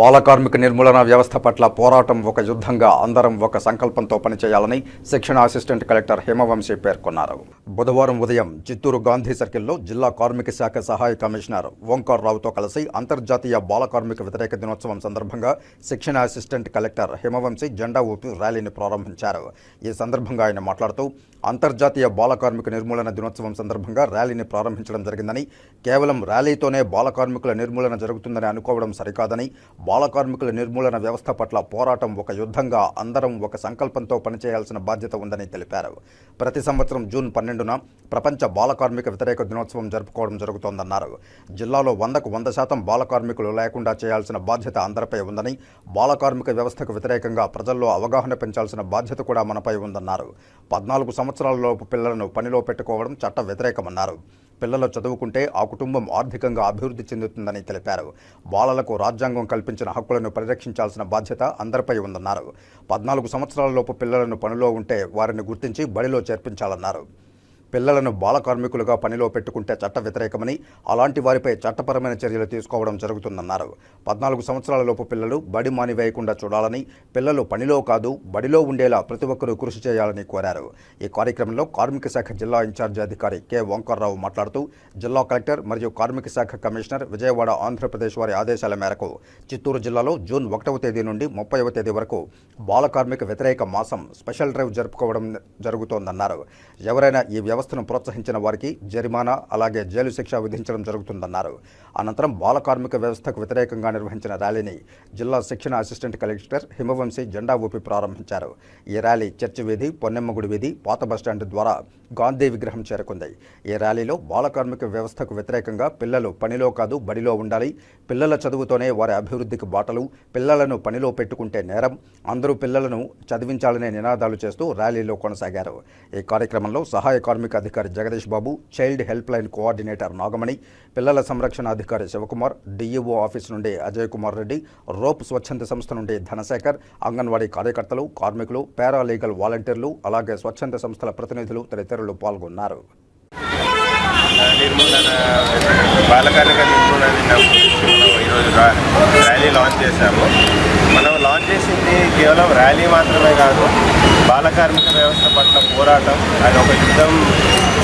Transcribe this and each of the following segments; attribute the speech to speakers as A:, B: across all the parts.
A: బాలకార్మిక నిర్మూలన వ్యవస్థ పట్ల పోరాటం ఒక యుద్ధంగా అందరం ఒక సంకల్పంతో పనిచేయాలని శిక్షణ అసిస్టెంట్ కలెక్టర్ హేమవంశీ పేర్కొన్నారు. బుధవారం ఉదయం చిత్తూరు గాంధీ సర్కిల్లో జిల్లా కార్మిక శాఖ సహాయ కమిషనర్ ఓంకార్ రావుతో కలిసి అంతర్జాతీయ బాల కార్మిక వ్యతిరేక దినోత్సవం సందర్భంగా శిక్షణ అసిస్టెంట్ కలెక్టర్ హేమవంశీ జెండా ఊపి ర్యాలీని ప్రారంభించారు. ఈ సందర్భంగా ఆయన మాట్లాడుతూ అంతర్జాతీయ బాల కార్మిక నిర్మూలన దినోత్సవం సందర్భంగా ర్యాలీని ప్రారంభించడం జరిగిందని కేవలం ర్యాలీతోనే బాల కార్మికుల నిర్మూలన జరుగుతుందని అనుకోవడం సరికాదని బాల కార్మికుల నిర్మూలన వ్యవస్థ పట్ల పోరాటం ఒక యుద్ధంగా అందరం ఒక సంకల్పంతో పనిచేయాల్సిన బాధ్యత ఉందని తెలిపారు. ప్రతి సంవత్సరం జూన్ పన్నెండున ప్రపంచ బాల కార్మిక వ్యతిరేక దినోత్సవం జరుపుకోవడం జరుగుతోందన్నారు. జిల్లాలో వందకు వంద శాతం బాల కార్మికులు లేకుండా చేయాల్సిన బాధ్యత అందరిపై ఉందని బాల కార్మిక వ్యవస్థకు వ్యతిరేకంగా ప్రజల్లో అవగాహన పెంచాల్సిన బాధ్యత కూడా మనపై ఉందన్నారు. పద్నాలుగు సంవత్సరాలలోపు పిల్లలను పనిలో పెట్టుకోవడం చట్ట వ్యతిరేకమన్నారు. పిల్లలు చదువుకుంటే ఆ కుటుంబం ఆర్థికంగా అభివృద్ధి చెందుతుందని తెలిపారు. బాలలకు రాజ్యాంగం కల్పించిన హక్కులను పరిరక్షించాల్సిన బాధ్యత అందరిపై ఉందన్నారు. పద్నాలుగు సంవత్సరాలలోపు పిల్లలను పనిలో ఉంటే వారిని గుర్తించి బడిలో చేర్పించాలన్నారు. పిల్లలను బాల కార్మికులుగా పనిలో పెట్టుకుంటే చట్ట వ్యతిరేకమని అలాంటి వారిపై చట్టపరమైన చర్యలు తీసుకోవడం జరుగుతుందన్నారు. పద్నాలుగు సంవత్సరాలలోపు పిల్లలు బడి మానివేయకుండా చూడాలని పిల్లలు పనిలో కాదు బడిలో ఉండేలా ప్రతి ఒక్కరూ కృషి చేయాలని కోరారు. ఈ కార్యక్రమంలో కార్మిక శాఖ జిల్లా ఇన్ఛార్జి అధికారి కె. ఓంకార్రావు మాట్లాడుతూ జిల్లా కలెక్టర్ మరియు కార్మిక శాఖ కమిషనర్ విజయవాడ ఆంధ్రప్రదేశ్ వారి ఆదేశాల మేరకు చిత్తూరు జిల్లాలో జూన్ ఒకటవ తేదీ నుండి ముప్పైవ తేదీ వరకు బాల కార్మిక వ్యతిరేక మాసం స్పెషల్ డ్రైవ్ జరుపుకోవడం జరుగుతోందన్నారు. ఎవరైనా ఈ వ్యవస్థను ప్రోత్సహించిన వారికి జరిమానా అలాగే జైలు శిక్ష విధించడం జరుగుతుందన్నారు. అనంతరం బాల కార్మిక వ్యవస్థకు వ్యతిరేకంగా నిర్వహించిన ర్యాలీని జిల్లా శిక్షణ అసిస్టెంట్ కలెక్టర్ హిమవంశీ జెండా ఊపి ప్రారంభించారు. ఈ ర్యాలీ చర్చి వీధి పొన్నెమ్మగుడి వీధి పాత బస్టాండ్ ద్వారా గాంధీ విగ్రహం చేరుకుంది. ఈ ర్యాలీలో బాల కార్మిక వ్యవస్థకు వ్యతిరేకంగా పిల్లలు పనిలో కాదు బడిలో ఉండాలి. పిల్లల చదువుతోనే వారి అభివృద్ధికి బాటలు పిల్లలను పనిలో పెట్టుకుంటే నేరం. అందరూ పిల్లలను చదివించాలనే నినాదాలు చేస్తూ ర్యాలీలో కొనసాగారు. ఈ కార్యక్రమంలో సహాయ కార్మిక అధికారి Jagadish Babu child help line coordinator Nagamani పిల్లల సంరక్షణ అధికారి శివకుమార్ డిఈఓ ఆఫీస్ నుండి అజయ్ కుమార్ రెడ్డి రోప్ స్వచ్ఛంద సంస్థ నుండి ధనశేఖర్ అంగన్వాడీ కార్యకర్తలు కార్మికులు పారాలీగల్ వాలంటీర్లు అలాగే స్వచ్ఛంద సంస్థల ప్రతినిధులు తదితరులు పాల్గొన్నారు.
B: నిర్మూలన బాలకార్మిక నిర్మూలన ఈరోజు ర్యాలీ లాంచ్ చేశాము మనం లాంచ్ చేసింది కేవలం ర్యాలీ మాత్రమే కాదు బాలకార్మిక వ్యవస్థ పట్ల పోరాటం అది ఒక యుద్ధం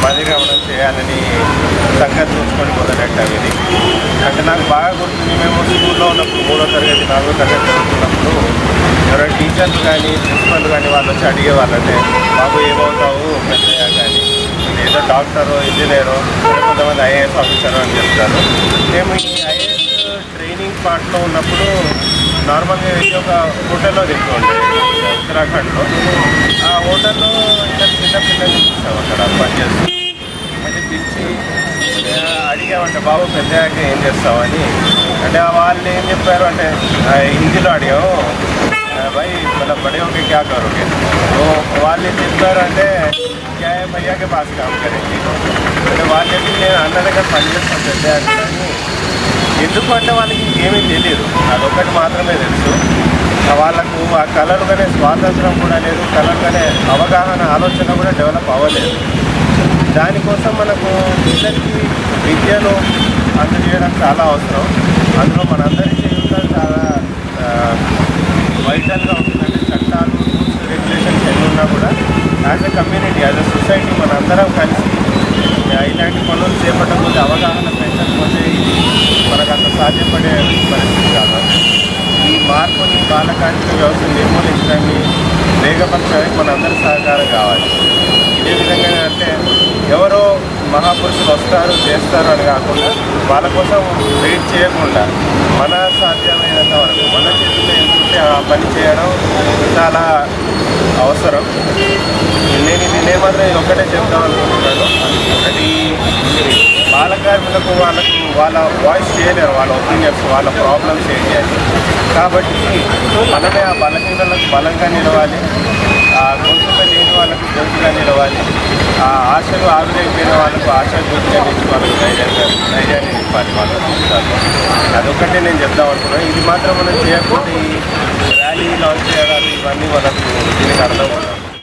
B: మాదిరిగా చేయాలని చేయాలని చూసుకొని మొదలెట్టాం ఇది. అంటే నాకు బాగా గుర్తుంది మేము స్కూల్లో ఉన్నప్పుడు మూడో తరగతి నాలుగో తరగతి చదువుతున్నప్పుడు ఎవరైనా టీచర్లు కానీ ప్రిన్సిపల్ కానీ వాళ్ళు వచ్చి అడిగేవాళ్ళంటే బాబు ఏమవుతావు పెద్దయ్యా కానీ ఏదో డాక్టరు ఇంజనీరు కొంతమంది ఐఏఎస్ ఆఫీసర్ అని చెప్తారు. మేము ఈ ఐఏఎస్ ట్రైనింగ్ పార్ట్లో ఉన్నప్పుడు నార్మల్గా వెళ్ళి ఒక హోటల్లో తింటుండే ఉత్తరాఖండ్లో. ఆ హోటల్లో ఇంకా చిన్న పిల్లల్ని చూసాం అక్కడ పనిచేస్తూ. అంటే పిలిచి ఆ, అడిగామంటే బాబు పెద్దయ్యాక ఏం చేస్తామని అంటే వాళ్ళు ఏం చెప్పారు అంటే ఆ, హిందీలో అడిగాము ఆ, भाई मतलब बड़े होके क्या करोगे तो వాళ్ళు ఏం చెప్పారు అంటే क्या है भैया के पास काम करेंगे అంటే వాళ్ళు చెప్పి నేను అన్న దగ్గర పని చేస్తాను పెద్ద కానీ ఎందుకు అంటే వాళ్ళకి ఏమీ తెలియదు అదొకటి మాత్రమే తెలుసు ఆ వాళ్ళకు ఆ కళలుగానే స్వాతంత్రం కూడా లేదు కళలుగానే అవగాహన ఆలోచన కూడా డెవలప్ అవ్వలేదు దానికోసం మనకు పిల్లలకి విద్యను అందజేయడం చాలా అవసరం. అందులో మనందరి జీవితాలు చాలా వైటల్గా ఉంటుందంటే చట్టాలు రూల్స్ రెగ్యులేషన్స్ ఎన్ని ఉన్నా కూడా as a community as a society మనందరం కలిసి ఇలాంటి పనులు చేపట్టకపోతే అవగాహన పెంచకపోతే ఇది మనకు అంత సాధ్యపడే పరిస్థితి కాదు. ఈ మార్పుని బాలకార్మిక వ్యవస్థ నిర్మూలించడాన్ని వేగపరచడానికి మనందరి సహకారం కావాలి. ఇదే విధంగా అంటే ఎవరో మహాపురుషులు వస్తారు చేస్తారు అని కాకుండా వాళ్ళ కోసం వెయిట్ చేయకుండా మన సాధ్యమైనంత వరకు మన చేతిలో ఎంతుంటే ఆ పని చేయడం చాలా అవసరం. నేను ఇది నేను ఇది ఒక్కటే చెప్దాం అనుకుంటున్నాను. అది బాలకార్మికులకు వాళ్ళకు వాళ్ళ వాయిస్ చేయలేరు వాళ్ళ ఒపీనియన్స్ వాళ్ళ ప్రాబ్లమ్స్ ఏంటి అని. కాబట్టి మనమే ఆ బలహీనలకు బలంగా నిలవాలి. ఆ లేని వాళ్ళకు గొంతుగా నిలవాలి. ఆ ఆశలు ఆవిరైపోయిన వాళ్ళకు ఆశ గొంతుగా నిలిచి వాళ్ళకు ధైర్యంగా ధైర్యాన్ని నింపాలి వాళ్ళ. జీవితాల్లో అదొక్కటే నేను చెప్దాం అనుకున్నాను ఇది మాత్రం మనం చేయకపోతే ఈ ర్యాలీ లాంచ్ చేయడాలు ఇవన్నీ వాళ్ళకు దీనికి అర్థం అవుతుంది.